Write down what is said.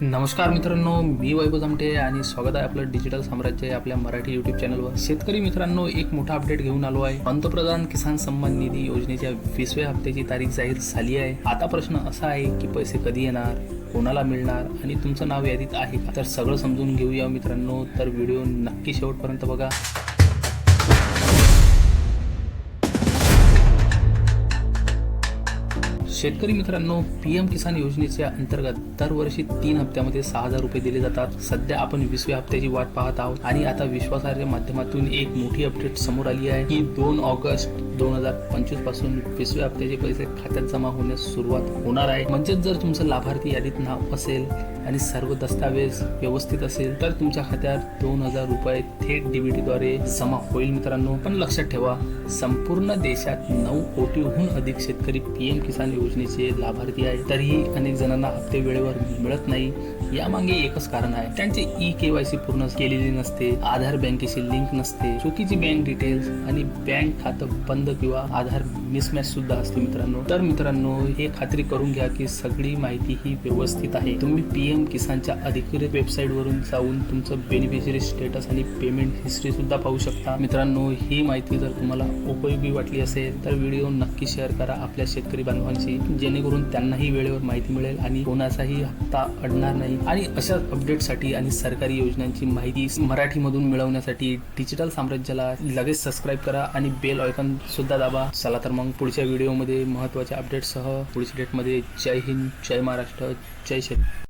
नमस्कार मित्रांनो मी वैभव जमटे आणि स्वागत आहे आपलं डिजिटल साम्राज्य आपल्या मराठी युट्यूब चॅनलवर शेतकरी मित्रांनो एक मोठा अपडेट घेऊन आलो आहे. पंतप्रधान किसान सन्मान निधी योजनेच्या वीसव्या हप्त्याची तारीख जाहीर झाली आहे. आता प्रश्न असा आहे की पैसे कधी येणार कोणाला मिळणार आणि तुमचं नाव यादीत आहे का? तर सगळं समजून घेऊया मित्रांनो. तर व्हिडिओ नक्की शेवटपर्यंत बघा. शेतकरी मित्रांनो पी एम किसान योजनेच्या अंतर्गत दरवर्षी तीन हप्त्यामध्ये सहा हजार रुपये दिले जातात. सध्या आपण विसव्या हप्त्याची वाट पाहत आहोत आणि आता विश्वासार्ह माध्यमातून एक मोठी अपडेट समोर आली आहे की दोन ऑगस्ट दोन हजार पंचवीसपासून वीसव्या हप्त्याचे पैसे खात्यात जमा होण्यास सुरुवात होणार आहे. म्हणजेच जर तुमचं लाभार्थी यादीत नाव असेल आणि सर्व दस्तावेज व्यवस्थित असेल तर तुमच्या खात्यात दोन हजार रुपये थेट डीबीटीद्वारे जमा होईल मित्रांनो. पण लक्षात ठेवा संपूर्ण देशात नऊ कोटीहून अधिक शेतकरी पीएम किसान योजनेचे लाभार्थी आहेत. तरीही अनेक जणांना हप्ते वेळेवर मिळत नाही. यामागे एकच कारण आहे. त्यांची ई केवायसी पूर्ण केलेली नसते आधार बँकेशी लिंक नसते चुकीची बँक डिटेल्स आणि बँक खातं बंद किंवा आधार मिसमॅच सुद्धा असते मित्रांनो. तर मित्रांनो हे खात्री करून घ्या की सगळी माहिती ही व्यवस्थित आहे. तुम्ही पीएम किसानच्या अधिकृत वेबसाईट वरून जाऊन तुमचं बेनिफिशरी स्टेटस आणि पेमेंट हिस्ट्री सुद्धा पाहू शकता. मित्रांनो ही माहिती जर तुम्हाला उपयोगी वाटली असेल तर व्हिडिओ नक्की शेअर करा आपल्या शेतकरी बांधवांशी. जेणेकरून त्यांनाही वेळेवर माहिती मिळेल आणि कोणाचाही हप्ता अडणार नाही. आणि अशा अपडेटसाठी आणि सरकारी योजनांची माहिती मराठीमधून मिळवण्यासाठी डिजिटल साम्राज्याला लगेच सबस्क्राईब करा आणि बेल आयकॉन सुद्धा दाबा. चला तर मग पुढच्या व्हिडिओमध्ये महत्त्वाच्या अपडेटसह पुढच्या डेटमध्ये जय हिंद जय महाराष्ट्र जय शेत